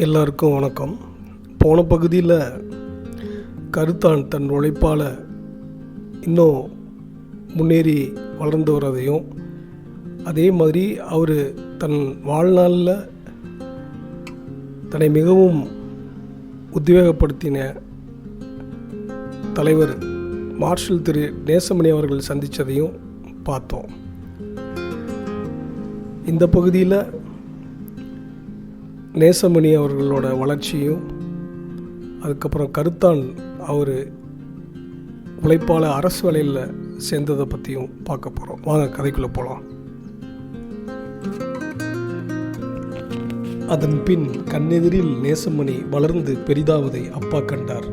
எல்லாருக்கும் வணக்கம். போன பகுதியில் கருத்தான் தன் உழைப்பால் இன்னும் முன்னேறி வளர்ந்து வர்றதையும் அதே மாதிரி அவர் தன் வாழ்நாளில் தன்னை மிகவும் உத்வேகப்படுத்தின தலைவர் மார்ஷல் திரு நேசமணி அவர்கள் சந்தித்ததையும் பார்த்தோம். இந்த பகுதியில் நேசமணி அவர்களோட வளர்ச்சியும் அதுக்கப்புறம் கருத்தான் அவர் உழைப்பால் அரசு வேலையில் சேர்ந்ததை பற்றியும் பார்க்க போகிறோம் வாங்க கதைக்குள்ளே போகலாம் அதன் பின் கண்ணெதிரில் நேசமணி வளர்ந்து பெரிதாவதை அப்பா கண்டார்.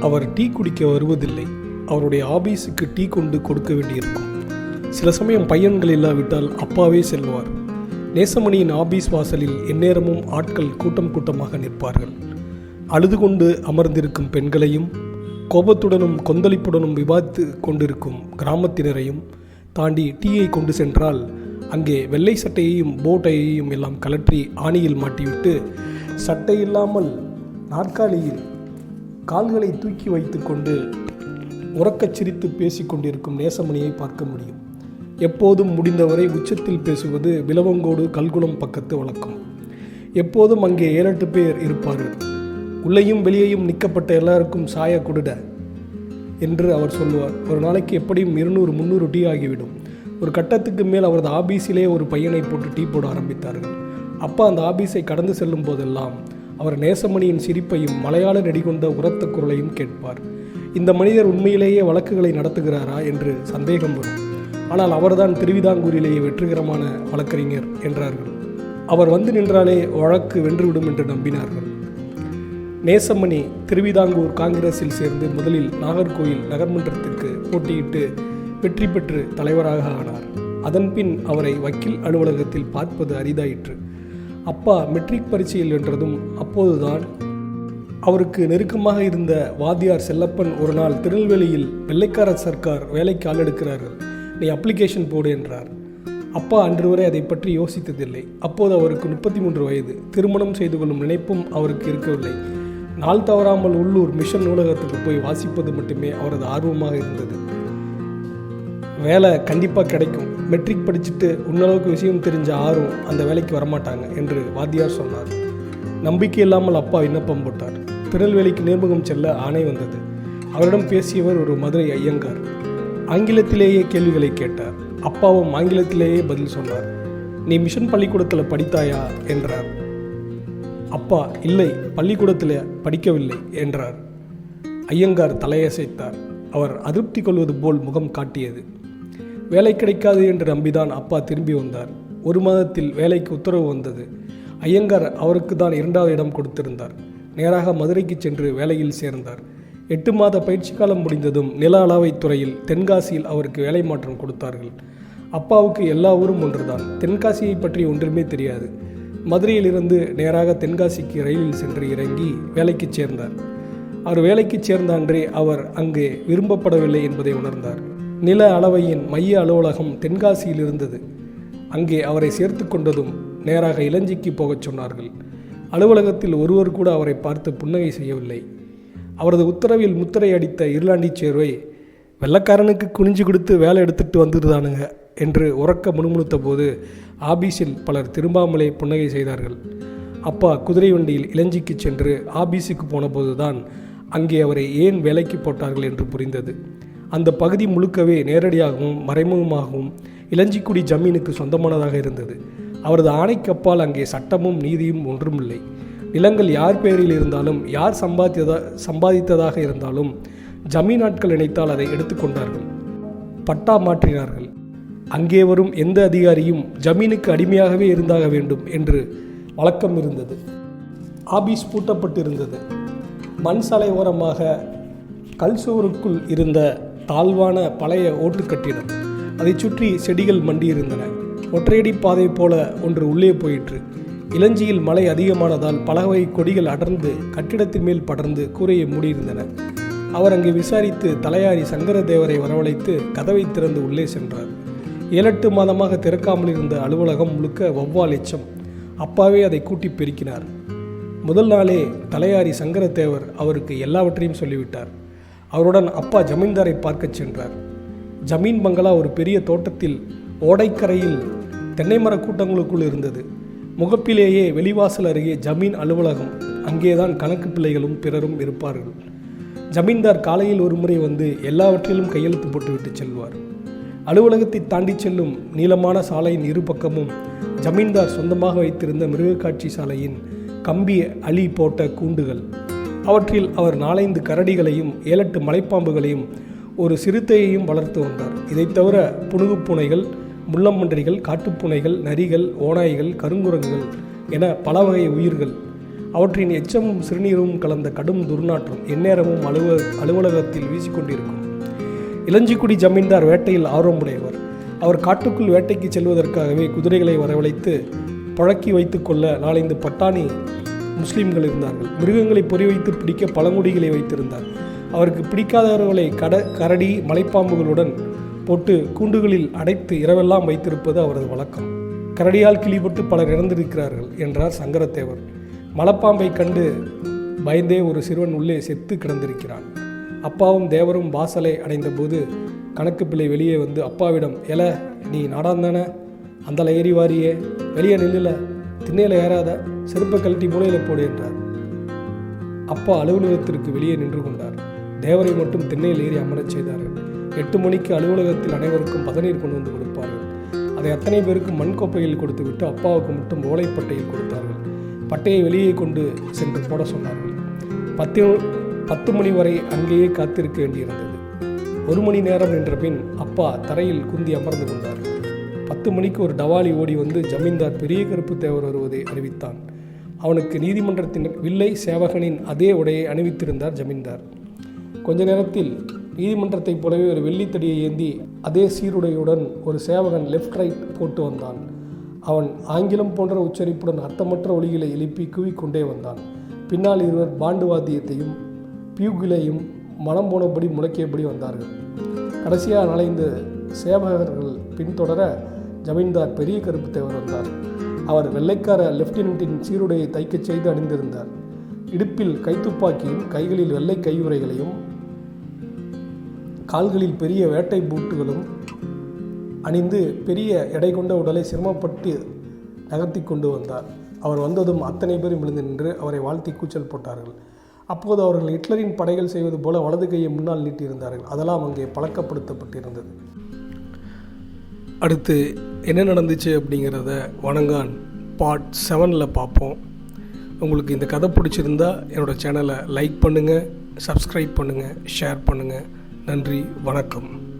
அவர் டீ குடிக்க வருவதில்லை. அவருடைய ஆபீஸுக்கு டீ கொண்டு கொடுக்க வேண்டியிருக்கும். சில சமயம் பையன்கள் இல்லாவிட்டால் அப்பாவே செல்வார். நேசமணியின் ஆபீஸ் வாசலில் எந்நேரமும் ஆட்கள் கூட்டம் கூட்டமாக நிற்பார்கள். அழுது கொண்டு அமர்ந்திருக்கும் பெண்களையும் கோபத்துடனும் கொந்தளிப்புடனும் விவாதித்து கொண்டிருக்கும் கிராமத்தினரையும் தாண்டி டீயை கொண்டு சென்றால் அங்கே வெள்ளை சட்டையையும் போட்டையையும் எல்லாம் கலற்றி ஆணியில் மாட்டிவிட்டு சட்டை இல்லாமல் நாற்காலியில் கால்களை தூக்கி வைத்துக்கொண்டு உறக்கச் சிரித்து பேசிக்கொண்டிருக்கும் நேசமணியை பார்க்க முடியும். எப்போதும் முடிந்தவரை உச்சத்தில் பேசுவது விலவங்கோடு கல்குளம் பக்கத்து வழக்கம். எப்போதும் அங்கே ஏழெட்டு பேர் இருப்பார்கள். உள்ளேயும் வெளியேயும் நிற்கப்பட்ட எல்லாருக்கும் சாய கொடுட என்று அவர் சொல்லுவார். ஒரு நாளைக்கு எப்படியும் இருநூறு முந்நூறு டீ ஆகிவிடும். ஒரு கட்டத்துக்கு மேல் அவரது ஆபீஸிலே ஒரு பையனை போட்டு டீ போட ஆரம்பித்தார்கள். அப்பா அந்த ஆபீஸை கடந்து செல்லும் போதெல்லாம் அவர் நேசமணியின் சிரிப்பையும் மலையாள நெடிகொண்ட உரத்த குரலையும் கேட்பார். இந்த மனிதர் உண்மையிலேயே வழக்குகளை நடத்துகிறாரா என்று சந்தேகம் வரும். ஆனால் அவர்தான் திருவிதாங்கூரிலேயே வெற்றிகரமான வழக்கறிஞர் என்றார்கள். அவர் வந்து நின்றாலே வழக்கு வென்றுவிடும் என்று நம்பினார்கள். நேசமணி திருவிதாங்கூர் காங்கிரஸில் சேர்ந்து முதலில் நாகர்கோயில் நகர்மன்றத்திற்கு போட்டியிட்டு வெற்றி பெற்று தலைவராக ஆனார். அதன்பின் அவரை வக்கீல் அலுவலகத்தில் பார்ப்பது அரிதாயிற்று. அப்பா மெட்ரிக் பரீட்சையில் வென்றதும் அப்போதுதான் அவருக்கு நெருக்கமாக இருந்த வாத்தியார் செல்லப்பன் ஒரு நாள் திருநெல்வேலியில் வெள்ளைக்கார சர்க்கார் வேலைக்கு ஆள் எடுக்கிறார்கள். நீ அப்ளிகேஷன் போடு என்றார். அப்பா அன்று வரை அதை பற்றி யோசித்ததில்லை. அப்போது அவருக்கு முப்பத்தி மூன்று வயது. திருமணம் செய்து கொள்ளும் நினைப்பும் அவருக்கு இருக்கவில்லை. நாள் தவறாமல் உள்ளூர் மிஷன் நூலகத்துக்கு போய் வாசிப்பது மட்டுமே அவரது ஆர்வமாக இருந்தது. வேலை கண்டிப்பாக கிடைக்கும். மெட்ரிக் படிச்சுட்டு உன்னளவுக்கு விஷயம் தெரிஞ்ச ஆர்வம் அந்த வேலைக்கு வரமாட்டாங்க என்று வாத்தியார் சொன்னார். நம்பிக்கை இல்லாமல் அப்பா விண்ணப்பம் போட்டார். திருநெல்வேலிக்கு நேர்முகம் செல்ல ஆணை வந்தது. அவரிடம் பேசியவர் ஒரு மதுரை ஐயங்கார். ஆங்கிலத்திலேயே கேள்விகளை கேட்டார். அப்பாவும் ஆங்கிலத்திலேயே பதில் சொன்னார். நீ மிஷன் பள்ளிக்கூடத்தில் படித்தாயா? என்றார். அப்பா இல்லை பள்ளிக்கூடத்தில் படிக்கவில்லை என்றார். ஐயங்கார் தலையசைத்தார் அவர் அதிருப்தி கொள்வது போல் முகம் காட்டியது. வேலை கிடைக்காது என்று நம்பிதான் அப்பா திரும்பி வந்தார். ஒரு மாதத்தில் வேலைக்கு உத்தரவு வந்தது. ஐயங்கார் அவருக்கு தான் இரண்டாவது இடம் கொடுத்திருந்தார். நேராக மதுரைக்கு சென்று வேலையில் சேர்ந்தார். எட்டு மாத பயிற்சி காலம் முடிந்ததும் நில அளவைத் துறையில் தென்காசியில் அவருக்கு வேலை மாற்றம் கொடுத்தார்கள். அப்பாவுக்கு எல்லா ஊரும் ஒன்றுதான். தென்காசியை பற்றி ஒன்றுமே தெரியாது. மதுரையிலிருந்து நேராக தென்காசிக்கு ரயிலில் சென்று இறங்கி வேலைக்கு சேர்ந்தார். அவர் வேலைக்கு சேர்ந்த அன்றே அவர் அங்கே விரும்பப்படவில்லை என்பதை உணர்ந்தார். நில அளவையின் மைய அலுவலகம் தென்காசியில் இருந்தது. அங்கே அவரை சேர்த்து கொண்டதும் நேராக இளஞ்சிக்கு போகச் சொன்னார்கள். அலுவலகத்தில் ஒருவர் கூட அவரை பார்த்து புன்னகை செய்யவில்லை. அவரது உத்தரவில் முத்திரை அடித்த இருளாண்டி சேர்வை வெள்ளக்காரனுக்கு குனிஞ்சு கொடுத்து வேலை எடுத்துட்டு வந்துருதானுங்க என்று உறக்க முணுமுணுத்த போது ஆபீஸில் பலர் திரும்பாமலே புன்னகை செய்தார்கள். அப்பா குதிரை வண்டியில் இளஞ்சிக்கு சென்று ஆபீஸுக்கு போனபோதுதான் அங்கே அவரை ஏன் வேலைக்கு போட்டார்கள் என்று புரிந்தது. அந்த பகுதி முழுக்கவே நேரடியாகவும் மறைமுகமாகவும் இளஞ்சிக்குடி ஜமீனுக்கு சொந்தமானதாக இருந்தது. அவரது ஆணைக்கப்பால் அங்கே சட்டமும் நீதியும் ஒன்றுமில்லை. நிலங்கள் யார் பெயரில் இருந்தாலும் யார் சம்பாதித்ததா சம்பாதித்ததாக இருந்தாலும் ஜமீன் ஆட்கள் நினைத்தால் அதை எடுத்துக்கொண்டார்கள் பட்டா மாற்றினார்கள். அங்கே வரும் எந்த அதிகாரியும் ஜமீனுக்கு அடிமையாகவே இருந்தாக வேண்டும் என்று வழக்கம் இருந்தது. ஆபீஸ் பூட்டப்பட்டிருந்தது. மண் சாலை ஓரமாக கல் சுவருக்குள் இருந்த தாழ்வான பழைய ஓட்டுக்கட்டிடம் அதைச் சுற்றி செடிகள் மண்டியிருந்தன. ஒற்றையடி பாதை போல ஒன்று உள்ளே போயிற்று. இளஞ்சியில் மழை அதிகமானதால் பலவகை கொடிகள் அடர்ந்து கட்டிடத்தின் மேல் படர்ந்து கூரையை மூடியிருந்தன. அவர் அங்கே விசாரித்து தலையாரி சங்கரதேவரை வரவழைத்து கதவை திறந்து உள்ளே சென்றார். ஏழெட்டு மாதமாக திறக்காமல் இருந்த அலுவலகம் முழுக்க வௌவால் எச்சம். அப்பாவே அதை கூட்டி பெருக்கினார். முதல் நாளே தலையாரி சங்கரத்தேவர் அவருக்கு எல்லாவற்றையும் சொல்லிவிட்டார். அவருடன் அப்பா ஜமீன்தாரை பார்க்கச் சென்றார். ஜமீன் பங்களா ஒரு பெரிய தோட்டத்தில் ஓடைக்கரையில் தென்னை மர கூட்டங்களுக்குள் இருந்தது. முகப்பிலேயே வெளிவாசல் அருகே ஜமீன் அலுவலகம். அங்கேதான் கணக்கு பிள்ளைகளும் பிறரும் இருப்பார்கள். ஜமீன்தார் காலையில் ஒரு முறை வந்து எல்லாவற்றிலும் கையெழுத்து போட்டுவிட்டு செல்வார். அலுவலகத்தை தாண்டி செல்லும் நீளமான சாலையின் இரு பக்கமும் ஜமீன்தார் சொந்தமாக வைத்திருந்த மிருகக்காட்சி சாலையின் கம்பி அலி போட்ட கூண்டுகள். அவற்றில் அவர் நாலைந்து கரடிகளையும் ஏழெட்டு மலைப்பாம்புகளையும் ஒரு சிறுத்தையையும் வளர்த்து வந்தார். இதைத் தவிர புனுகுப் பூனைகள் முள்ளம்பன்றிகள் காட்டுப்பூனைகள் நரிகள் ஓநாய்கள் கருங்குரங்குகள் என பல வகை உயிர்கள். அவற்றின் எச்சமும் சிறுநீரும் கலந்த கடும் துர்நாற்றம் எந்நேரமும் அலுவ அலுவலகத்தில் வீசிக்கொண்டிருக்கும். இளஞ்சிக்குடி ஜமீன்தார் வேட்டையில் ஆர்வமுடையவர். அவர் காட்டுக்குள் வேட்டைக்கு செல்வதற்காகவே குதிரைகளை வரவழைத்து பழக்கி வைத்துக்கொள்ள நாலைந்து பட்டாணி முஸ்லிம்கள் இருந்தார்கள். மிருகங்களை பொறி வைத்து பிடிக்க பழங்குடிகளை வைத்திருந்தார். அவருக்கு பிடிக்காதவர்களை கட கரடி மலைப்பாம்புகளுடன் போட்டு கூண்டுகளில் அடைத்து இரவெல்லாம் வைத்திருப்பது அவரது வழக்கம். கரடியால் கிளிபட்டு பலர் இறந்திருக்கிறார்கள் என்றார் சங்கரத்தேவர். மலப்பாம்பை கண்டு பயந்தே ஒரு சிறுவன் உள்ளே செத்து கிடந்திருக்கிறான். அப்பாவும் தேவரும் வாசலை அடைந்தபோது கணக்கு பிள்ளை வெளியே வந்து அப்பாவிடம் எல நீ நாடாந்தானே அந்தல ஏறி வாரியே. வெளியே நில்லுல. திண்ணையில் ஏறாத. செருப்பை கழட்டி மூலையில் போடு என்றார். அப்பா அலுவலகத்திற்கு வெளியே நின்று கொண்டார். தேவரை மட்டும் திண்ணையில் ஏறி அமரச் செய்தார்கள். எட்டு மணிக்கு அலுவலகத்தில் அனைவருக்கும் பதநீர் கொண்டு வந்து கொடுப்பார்கள். அதை அத்தனை பேருக்கும் மண் கோப்பையில் கொடுத்துவிட்டு அப்பாவுக்கு மட்டும் ஓலைப்பட்டையில் கொடுத்தார்கள். பட்டையை வெளியே கொண்டு சென்று போட சொன்னார்கள். பத்து பத்து மணி வரை அங்கேயே காத்திருக்க வேண்டியிருந்தது. ஒரு மணி நேரம் நின்ற பின் அப்பா தரையில் குந்தி அமர்ந்து கொண்டார். பத்து மணிக்கு ஒரு டவாலி ஓடி வந்து ஜமீன்தார் பெரிய கருப்பு தேவர் வருவதை அறிவித்தான். அவனுக்கு நீதிமன்றத்தின் வில்லை சேவகனின் அதே உடையை அணிவித்திருந்தார் ஜமீன்தார். கொஞ்ச நேரத்தில் நீதிமன்றத்தைப் போலவே ஒரு வெள்ளித்தடியை ஏந்தி அதே சீருடையுடன் ஒரு சேவகன் லெஃப்ட் ரைட் போட்டு வந்தான். அவன் ஆங்கிலம் போன்ற உச்சரிப்புடன் அர்த்தமற்ற ஒலிகளை எழுப்பி குவிக்கொண்டே வந்தான். பின்னால் இருவர் பாண்டு வாத்தியத்தையும் பியூகிலையும் மனம் போனபடி முடக்கியபடி வந்தார்கள். கடைசியாக நலைந்து சேவகர்கள் பின்தொடர ஜமீன்தார் பெரிய கருப்பு தேவர் வந்தார். அவர் வெள்ளைக்கார லெப்டினன்ட்டின் சீருடையை தைக்கச் செய்து அணிந்திருந்தார். இடுப்பில் கைத்துப்பாக்கியும் கைகளில் வெள்ளை கையுறைகளையும் கால்களில் பெரிய வேட்டை பூட்டுகளும் அணிந்து பெரிய எடை கொண்ட உடலை சிரமப்பட்டு நகர்த்தி கொண்டு வந்தார். அவர் வந்ததும் அத்தனை பேரும் விழுந்து நின்று அவரை வாழ்த்தி கூச்சல் போட்டார்கள். அப்போது அவர்கள் ஹிட்லரின் படைகள் செய்வது போல வலது கையை முன்னால் நீட்டியிருந்தார்கள். அதெல்லாம் அங்கே பழக்கப்படுத்தப்பட்டிருந்தது. அடுத்து என்ன நடந்துச்சு அப்படிங்கிறத வணங்கான் பார்ட் செவனில் பார்ப்போம். உங்களுக்கு இந்த கதை பிடிச்சிருந்தா என்னோடய சேனலை லைக் பண்ணுங்கள் சப்ஸ்கிரைப் பண்ணுங்கள் ஷேர் பண்ணுங்கள் நன்றி வணக்கம்.